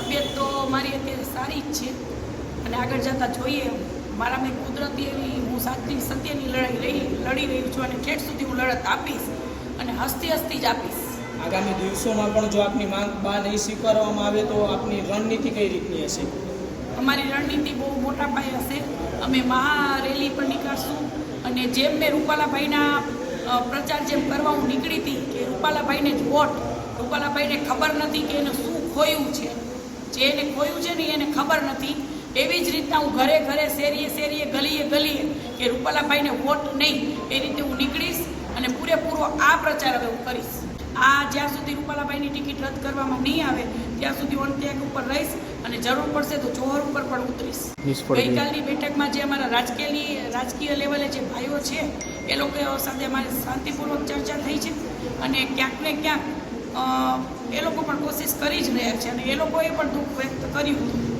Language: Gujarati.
તબિયત તો મારી અત્યારે સારી જ છે. અને આગળ જતાં જોઈએ મારા મેં કુદરતી એવી હું સાચી સત્યની લડાઈ રહી લડી રહી છું અને ઠેઠ સુધી હું લડત આપીશ અને હસતી હસતી જ આપીશ. આગામી દિવસોમાં પણ જો આપની માંગ બા નહીં સ્વીકારવામાં આવે તો આપની રણનીતિ કઈ રીતની હશે? અમારી રણનીતિ બહુ મોટા પાયે હશે. અમે મહારેલી પણ નીકાળશું અને જેમ મેં રૂપાલાભાઈના પ્રચાર જેમ કરવા હું નીકળી હતી કે રૂપાલાભાઈને જ વોટ રૂપાલાભાઈને ખબર નથી કે એને શું ખોયું છે. જે એને ખોયું છે ને એને ખબર નથી. એવી જ રીતના હું ઘરે ઘરે શેરીએ શેરીએ ગલીએ ગલીએ કે રૂપાલાભાઈને વોટ નહીં એ રીતે હું નીકળીશ અને પૂરેપૂરો આ પ્રચાર હવે હું કરીશ. આ જ્યાં સુધી રૂપાલાભાઈની ટિકિટ રદ કરવામાં નહીં આવે ત્યાં સુધી ઓન ત્યાગ ઉપર રહીશ અને જરૂર પડશે તો જોહર ઉપર પણ ઉતરીશ. ગઈકાલની બેઠકમાં જે અમારા રાજકીયની રાજકીય લેવલે જે ભાઈઓ છે એ લોકો સાથે અમારી શાંતિપૂર્વક ચર્ચા થઈ છે અને ક્યાંક ને ક્યાંક એ લોકો પણ કોશિશ કરી જ રહ્યા છે અને એ લોકોએ પણ દુઃખ વ્યક્ત કર્યું. હતું